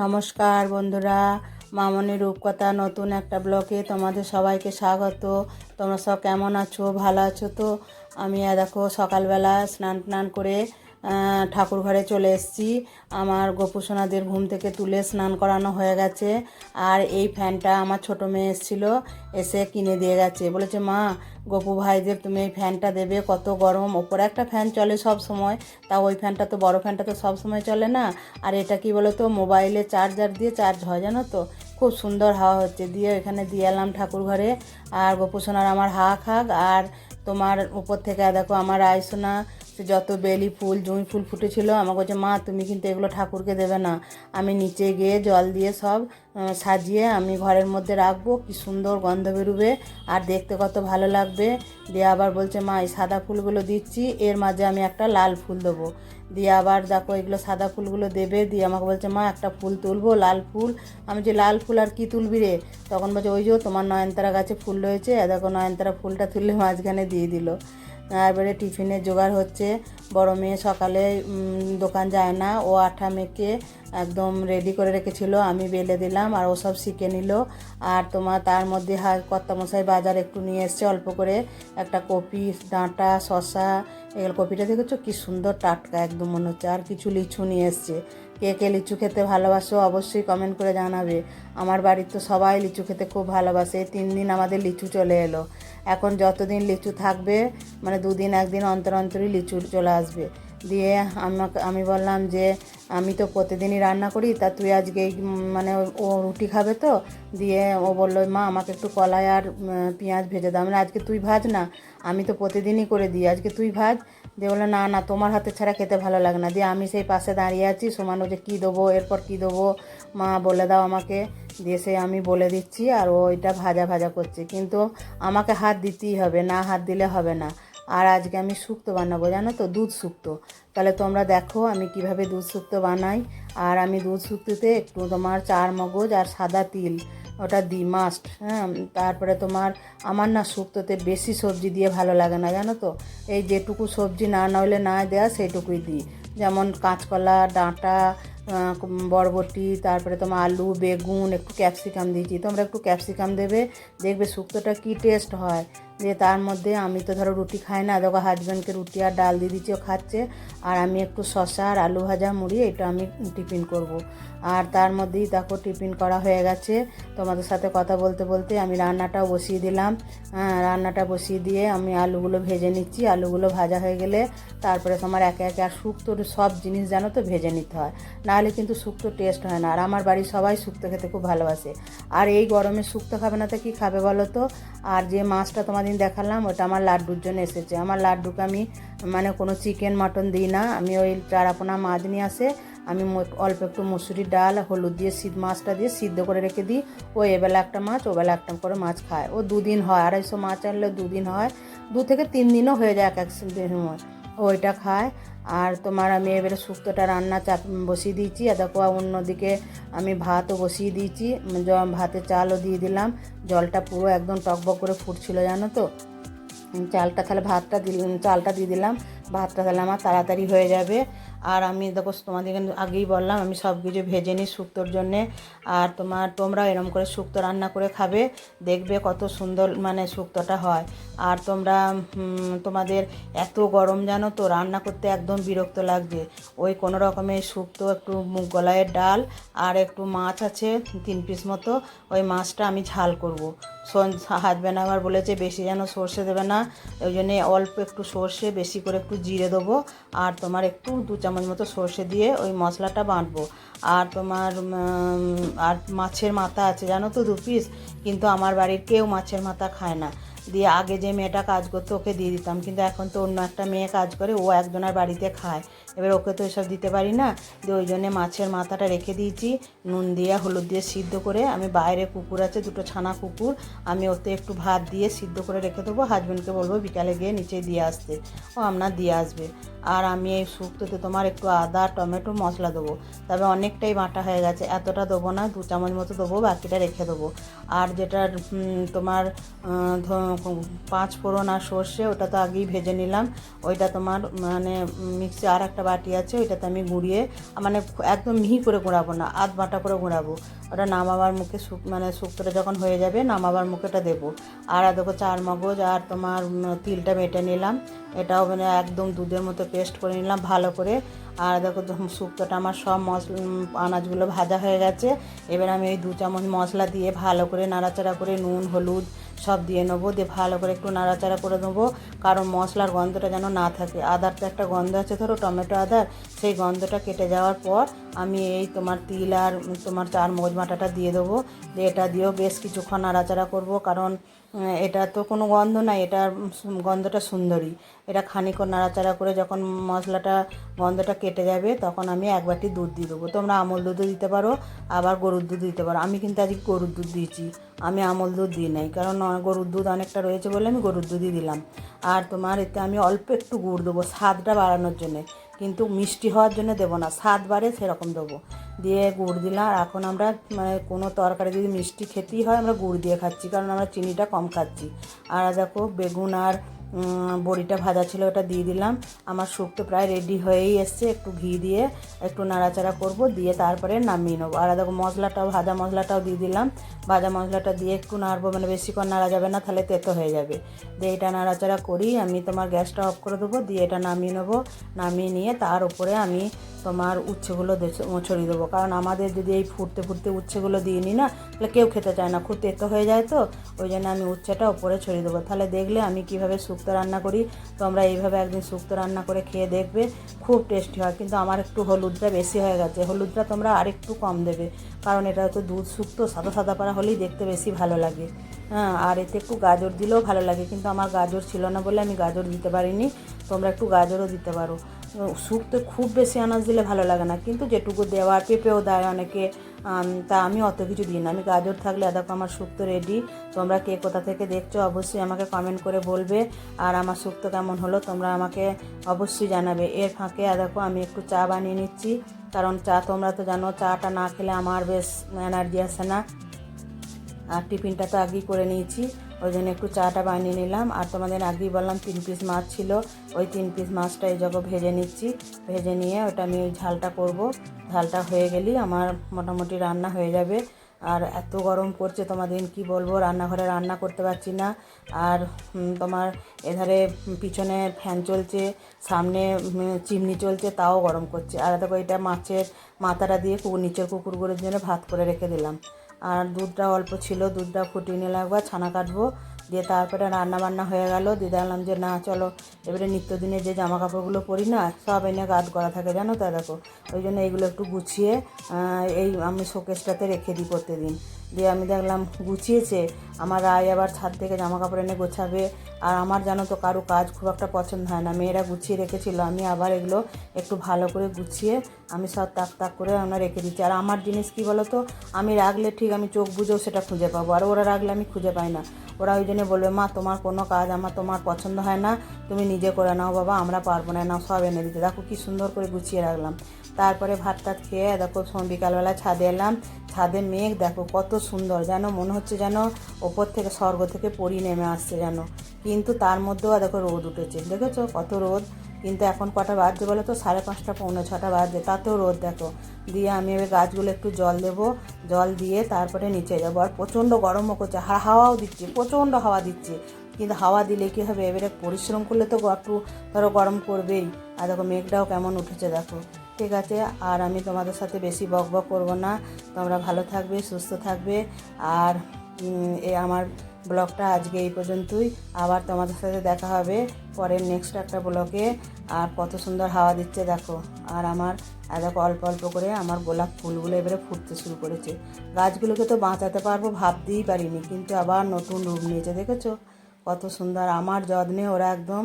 নমস্কার বন্ধুরা, মামনি রূপকথা নতুন একটা ব্লকে তোমাদের সবাইকে স্বাগত। তোমরা সব কেমন আছো? ভালো আছো তো? আমি দেখো, সকালবেলা স্নান টান করে ঠাকুর ঘরে চলে এসেছি। আমার গোপুসোনাদের ঘুম থেকে তুলে স্নান করানো হয়ে গেছে। আর এই ফ্যানটা আমার ছোট মেয়ে এসেছিল, এসে কিনে দিয়ে গেছে। বলেছে, মা, গপু ভাইদের তুমি এই ফ্যানটা দেবে, কত গরম। ওপরে একটা ফ্যান চলে সব সময়। তা ওই ফ্যানটা তো, বড় ফ্যানটা তো সব সময় চলে না। আর এটা কি বলো তো মোবাইলে চার্জার দিয়ে চার্জ হয়, জানো তো? খুব সুন্দর হাওয়া হচ্ছে। দিয়ে এখানে দিয়ে এলাম ঠাকুর ঘরে। আর গোপুসোনার আমার হা খাক। আর তোমার উপর থেকে, দেখো, আমার আয়সোনা সে যত বেলি ফুল জুঁই ফুল ফুটেছিল, আমাকে বলছে, মা, তুমি কিন্তু এগুলো ঠাকুরকে দেবে না। আমি নিচে গিয়ে জল দিয়ে সব সাজিয়ে আমি ঘরের মধ্যে রাখব। কি সুন্দর গন্ধ বেরোবে, আর দেখতে কত ভালো লাগবে। দিয়ে আবার বলছে, মা, এই সাদা ফুলগুলো দিচ্ছি, এর মাঝে আমি একটা লাল ফুল দেবো। দিয়ে আবার দেখো, এগুলো সাদা ফুলগুলো দেবে। দিয়ে আমাকে বলছে, মা, একটা ফুল তুলবো, লাল ফুল। আমি যে লাল ফুল আর কি তুলবি রে? তখন বলছে, ওই যে তোমার নয়নতারা গাছে ফুল রয়েছে দেখো নয়নতারা ফুলটা তুললে মাঝখানে দিয়ে দিল। এবারে টিফিনের জোগাড় হচ্ছে। বড় মেয়ে সকালে দোকান যায় না। ও আঠা মেখে একদম রেডি করে রেখেছিল, আমি বেলে দিলাম আর ও সব শিখে নিল। আর তোমার তার মধ্যে হা কর্তামশাই বাজার একটু নিয়ে এসছে, অল্প করে একটা কপি, ডাঁটা শশা এগুলো কপিটা দেখেছ কি সুন্দর টাটকা একদম মনে হচ্ছে। আর কিছু লিচু নিয়ে এসছে। কে কে লিচু খেতে ভালোবাসো অবশ্যই কমেন্ট করে জানাবে। আমার বাড়ির তো সবাই লিচু খেতে খুব ভালোবাসে। তিন দিন আমাদের লিচু চলে এলো। এখন যতদিন লিচু থাকবে মানে দুদিন একদিন অন্তর অন্তরই লিচু চলে আসবে। দিয়ে আমাকে, আমি বললাম যে, আমি তো প্রতিদিনই রান্না করি, তা তুই আজকে মানে ও রুটি খাবে তো? দিয়ে ও বলল, মা, আমাকে একটু কলাই আর পেঁয়াজ ভেজে দাও। মানে আজকে তুই ভাজ না, আমি তো প্রতিদিনই করে দিই। আজকে তুই ভাজ দিয়ে বলল না না, তোমার হাতে ছাড়া খেতে ভালো লাগে না। দিয়ে আমি সেই পাশে দাঁড়িয়ে আছি। সমানো যে কী দেবো, এরপর কী দেবো, মা বলে দাও আমাকে। দিয়ে সে আমি বলে দিচ্ছি আর ও এটা ভাজা ভাজা করছে। কিন্তু আমাকে হাত দিতেই হবে, না হাত দিলে হবে না। আর আজকে আমি শুক্তো বানাবো, জানো তো? দুধ শুক্তো। তাহলে তোমরা দেখো আমি কীভাবে দুধ শুক্তো বানাই। আর আমি দুধ শুক্তোতে একটু তোমার চার মগজ আর সাদা তিল ওটা দিই মাস্ট হ্যাঁ? তারপরে তোমার, আমার না শুক্তোতে বেশি সবজি দিয়ে ভালো লাগে না, জানো তো? এই যেটুকু সবজি না নইলে না দেওয়া সেইটুকুই দিই। যেমন কাঁচকলা, ডাঁটা বরবটি, তারপরে তোমার আলু, বেগুন, একটু ক্যাপসিকাম দিয়েছি। তোমরা একটু ক্যাপসিকাম দেবে, দেখবে শুক্তোটা কী টেস্ট হয়। দিয়ে তার মধ্যে আমি তো ধরো রুটি খাই না, দেখো হাজব্যান্ডকে রুটি আর ডাল দিয়ে দিচ্ছি খাচ্ছে। আর আমি একটু শশা আর আলু ভাজা মুড়ি, এটা আমি টিফিন করব। আর তার মধ্যেই দেখো টিফিন করা হয়ে গেছে। তোমাদের সাথে কথা বলতে বলতে আমি রান্নাটাও বসিয়ে দিলাম। রান্নাটা বসিয়ে দিয়ে আমি আলুগুলো ভেজে নিচ্ছি। আলুগুলো ভাজা হয়ে গেলে তারপরে তোমার একে একে আর শুক্তোর সব জিনিস জানো তো ভেজে নিতে হয়। নাহলে কিন্তু শুক্তো টেস্ট হয় না। আর আমার বাড়ির সবাই শুক্তো খেতে খুব ভালোবাসে। আর এই গরমে শুক্তো খাবে না তো কী খাবে বলো তো? আর যে মাছটা তোমাদের দেখালাম, ওটা আমার লাড্ডুর জন্য এসেছে। আমার লাড্ডুকে আমি মানে কোনো চিকেন, মাটন দিই না। আমি ওই চারাপোনা মাছ নিয়ে আসে, আমি অল্প একটু মুসুরির ডাল, হলুদ দিয়ে সিদ্ধ, মাছটা দিয়ে সিদ্ধ করে রেখে দিই। ও এবেলা একটা মাছ, ওবেলা একটা করে মাছ খায়। ও দুদিন হয়, আড়াইশো মাছ আনলে দুদিন হয়। দু থেকে তিন দিনও হয়ে যায় এক এক সময়। ওইটা খায়। আর তোমার আমি এবারে শুক্তোটা রান্না চাপ বসিয়ে দিয়েছি। আর দেখো অন্যদিকে আমি ভাতও বসিয়ে দিয়েছি। ভাতে চালও দিয়ে দিলাম। জলটা পুরো একদম টকবক করে ফুটছিল, জানো তো? চালটা তাহলে ভাতটা দিলাম চালটা দিয়ে দিলাম। ভাতটা তাহলে আমার তাড়াতাড়ি হয়ে যাবে। আর আমি দেখো তোমাদেরকে আগেই বললাম, আমি সব কিছু ভেজে নিই শুক্তোর জন্যে। আর তোমার তোমরা এরম করে শুক্তো রান্না করে খাবে। দেখবে কত সুন্দর মানে শুক্তোটা হয়। আর তোমরা তোমাদের এত গরম জানো তো, রান্না করতে একদম বিরক্ত লাগছে ওই কোনো রকমের শুক্তো একটু মুগ গলাইয়ের ডাল আর একটু মাছ আছে, তিন পিস মতো, ওই মাছটা আমি ঝাল করব। হাজব্যান্ড আমার বলেছে বেশি যেন সর্ষে দেবে না, ওই জন্যে অল্প একটু সর্ষে, বেশি করে একটু জিরে দেবো আর তোমার একটু দু চামচ মতো সর্ষে দিয়ে ওই মশলাটা বাঁটবো। আর তোমার আর মাছের মাথা আছে জানো তো দু পিস, কিন্তু আমার বাড়ির কেউ মাছের মাথা খায় না। দিয়ে আগে যে মেয়েটা কাজ করতো, ওকে দিয়ে দিতাম। কিন্তু এখন তো অন্য একটা মেয়ে কাজ করে, ও একজনের বাড়িতে খায়। এবার ওকে তো এসব দিতে পারি না। দিয়ে ওই জন্যে মাছের মাথাটা রেখে দিয়েছি, নুন দিয়ে, হলুদ দিয়ে সিদ্ধ করে আমি বাইরে কুকুর আছে, দুটো ছানা কুকুর, আমি ওতে একটু ভাত দিয়ে সিদ্ধ করে রেখে দেবো। হাজব্যান্ডকে বলব, বিকালে গিয়ে নিচে দিয়ে আসতে। ও আপনার দিয়ে আসবে। আর আমি এই শুক্তোতে তোমার একটু আদা, টমেটো, মশলা দেবো। তবে অনেকটাই বাটা হয়ে গেছে, এতটা দেবো না, দু চামচ মতো দেবো, বাকিটা রেখে দেবো। আর যেটা তোমার পাঁচ ফোড়ন আর সর্ষে, ওটা তো আগেই ভেজে নিলাম। ওইটা তোমার মানে মিক্সি আর একটা বাটি আছে, ওইটাতে আমি গুঁড়িয়ে মানে একদম মিহি করে গুঁড়াবো না, আধ বাটা করে গুঁড়াবো। ওটা নামাবার মুখে শুক মানে শুক্তোটা যখন হয়ে যাবে, নামাবার মুখে ওটা দেবো। আর দেখো, চার মগজ আর তোমার তিলটা বেটে নিলাম। এটাও মানে একদম দুধের মতো পেস্ট করে নিলাম ভালো করে। আর দেখো শুক্তোটা আমার সব মশলা আনাজগুলো ভাজা হয়ে গেছে। এবার আমি ওই দু চামচ মশলা দিয়ে ভালো করে নাড়াচাড়া করে নুন, হলুদ সব দিয়ে নেব, দিয়ে ভালো করে একটু নাড়াচাড়া করে নেব। কারণ মশলার গন্ধটা যেন না থাকে। আদার তো একটা গন্ধ আছে, ধরো টমেটো আদার, সেই গন্ধটা কেটে যাওয়ার পর আমি এই তোমার তিল আর তোমার চার মগজ বাটাটা দিয়ে দেবো দিয়ে এটা দিয়েও বেশ কিছুক্ষণ নাড়াচাড়া করব কারণ এটা তো কোনো গন্ধ নাই উম, গন্ধটা সুন্দরী। এটা খানিকক্ষণ নাড়াচাড়া করে যখন মশলাটা গন্ধটা কেটে যাবে তখন আমি এক বাটি দুধ দিয়ে দেবো। তোমরা আমল দুধও দিতে পারো আবার গরুর দুধ দিতে পারো। আমি কিন্তু আজকে গরুর দুধ দিয়েছি আমি আমল দুধ দিই নাই কারণ গরুর দুধ অনেকটা রয়েছে বলে আমি গরুর দুধই দিলাম। আর তোমার এতে আমি অল্প একটু গুড় দেবো স্বাদটা বাড়ানোর জন্যে। কিন্তু মিষ্টি হওয়ার জন্য দেবো না। স্বাদ বাড়ে সেরকম দেবো। দিয়ে গুড় দিলাম। আর এখন আমরা মানে কোনো তরকারি যদি মিষ্টি খেতেই হয়, আমরা গুড় দিয়ে খাচ্ছি। কারণ আমরা চিনিটা কম খাচ্ছি। আর দেখো, বেগুন আর বড়িটা ভাজা ছিল, ওটা দিয়ে দিলাম। আমার শুক্তো প্রায় রেডি হয়েই এসছে, একটু ঘি দিয়ে একটু নাড়াচাড়া করব, দিয়ে তারপরে নামিয়ে নেব। আর দেখো, মশলাটাও, ভাজা মশলাটাও দিয়ে দিলাম। ভাজা মশলাটা দিয়ে একটু নাড়বো মানে বেশিক্ষণ নাড়া যাবে না, তাহলে তেতো হয়ে যাবে। দিয়ে এটা নাড়াচাড়া করি, আমি তোমার গ্যাসটা অফ করে দেবো, দিয়ে এটা নামিয়ে নেব। নামিয়ে নিয়ে তার উপরে আমি তোমার উচ্ছেগুলো ছড়িয়ে দেবো। কারণ আমাদের যদি এই ফুটতে ফুটতে উচ্ছেগুলো দিয়ে নিই না, তাহলে কেউ খেতে চায় না। খুব তেতো হয়ে যায় তো, ওই জন্য আমি উচ্ছেটা ওপরে ছড়িয়ে দেবো। তাহলে দেখলে আমি কীভাবে শুক্তো রান্না করি, তোমরা এইভাবে একদিন শুক্তো রান্না করে খেয়ে দেখবে, খুব টেস্টি হয়। কিন্তু আমার একটু হলুদটা বেশি হয়ে গেছে, হলুদটা তোমরা আরেকটু কম দেবে। কারণ এটা তো দুধ শুক্তো সাদা সাদা পাড়া হলেই দেখতে বেশি ভালো লাগে। হ্যাঁ আর এতে একটু গাজর দিলেও ভালো লাগে। কিন্তু আমার গাজর ছিল না বলে আমি গাজর দিতে পারিনি। তোমরা একটু গাজরও দিতে পারো। শুক্তো খুব বেশি আনাজ দিলে ভালো লাগে না। কিন্তু যেটুকু দেওয়ার পেঁপেও দেয় অনেকে তা আমি অত কিছু দিই না। আমি গাজর থাকলে দেখো আমার শুক্তো রেডি তোমরা কে কোথা থেকে দেখছ অবশ্যই আমাকে কমেন্ট করে বলবে। আর আমার শুক্তো কেমন হলো, তোমরা আমাকে অবশ্যই জানাবে। এর ফাঁকে দেখো, আমি একটু চা বানিয়ে নিচ্ছি। কারণ চা, তোমরা তো জানো, চাটা না খেলে আমার বেশ এনার্জি আসে না। আর টিফিনটা তো আগেই করে নিয়েছি। ওই জন্য একটু চাটা বানিয়ে নিলাম। আর তোমাদের আগেই বললাম, তিন পিস মাছ ছিল। ওই তিন পিস মাছটা এই জগো ভেজে নিচ্ছি, ভেজে নিয়ে ওটা আমি ঝালটা করব। ঝালটা হয়ে গেলেই আমার মোটামুটি রান্না হয়ে যাবে। আর এত গরম পড়ছে তোমাদের, কি বলব, রান্নাঘরে রান্না করতে পারছি না। আর তোমার এধারে পিছনে ফ্যান চলছে, সামনে চিমনি চলছে, তাও গরম করছে। আর দেখো এটা মাছের মাথাটা দিয়ে কুকুর, নিচের কুকুরগুলোর জন্য ভাত করে রেখে দিলাম। আর দুধটা অল্প ছিল, দুধটা ফুটিয়ে নিলাম, একবার ছানা কাটবো, দিয়ে তারপরে রান্না বান্না হয়ে গেল। দিয়ে দেখলাম যে, না, চলো, এবারে নিত্যদিনে যে জামা কাপড়গুলো পরি না, সব এনে গাদ করা থাকে, জানো তা, দেখো। ওই জন্য এইগুলো একটু গুছিয়ে এই আমি শোকেসটাতে রেখে দিই প্রত্যেকদিন দিয়ে আমি দেখলাম গুছিয়েছে। আমার রায় আবার ছাদ থেকে জামা কাপড় এনে গোছাবে। আর আমার জানো তো কারও কাজ খুব একটা পছন্দ হয় না। মেয়েরা গুছিয়ে রেখেছিল। আমি আবার এগুলো একটু ভালো করে গুছিয়ে আমি সব তাক তাক করে আমরা রেখে দিচ্ছি। আর আমার জিনিস কি বলো তো আমি রাখলে ঠিক আমি চোখ বুঝেও সেটা খুঁজে পাবো। আর ওরা রাখলে আমি খুঁজে পাই না। ওরা ওই জন্য বলবে, মা, তোমার কোনো কাজ আমার তোমার পছন্দ হয় না। তুমি নিজে করে নাও বাবা, আমরা পারব না। নাও, সব এনে দিতে। দেখো কি সুন্দর করে গুছিয়ে রাখলাম। তারপরে ভাত টাত খেয়ে, দেখো বিকালবেলা ছাদে এলাম। ছাদে মেঘ, দেখো কত সুন্দর, যেন মনে হচ্ছে যেন ওপর থেকে স্বর্গ থেকে পরি নেমে আসছে যেন। কিন্তু তার মধ্যেও দেখো রোদ উঠেছে, দেখেছ? কত রোদ। কিন্তু এখন কটা বাজছে বলে তো? সাড়ে পাঁচটা, পৌনে ছটা বাজছে, তাতেও রোদ, দেখো। দিয়ে আমি এবার গাছগুলো একটু জল দেবো। জল দিয়ে তারপরে নিচে যাব। আর প্রচণ্ড গরমও করছে হাওয়াও দিচ্ছে, প্রচণ্ড হাওয়া দিচ্ছে। কিন্তু হাওয়া দিলে কী হবে? এবারে পরিশ্রম করলে তো একটু ধরো গরম করবেই। আর দেখো মেঘটাও কেমন উঠেছে, দেখো। ঠিক আছে, আর আমি তোমাদের সাথে বেশি বক বক করব না। তোমরা ভালো থাকবে, সুস্থ থাকবে। আর এ আমার ব্লগটা আজকে এই পর্যন্তই। আবার তোমাদের সাথে দেখা হবে পরের নেক্সট একটা ব্লগে। আর কত সুন্দর হাওয়া দিচ্ছে দেখো। আর আমার দেখো অল্প অল্প করে আমার গোলাপ ফুলগুলো এবারে ফুটতে শুরু করেছে। গাছগুলোকে তো বাঁচাতে পারব ভাবতেই পারিনি, কিন্তু আবার নতুন রূপ নিয়েছে, দেখেছ? কত সুন্দর, আমার যত্নে ওরা একদম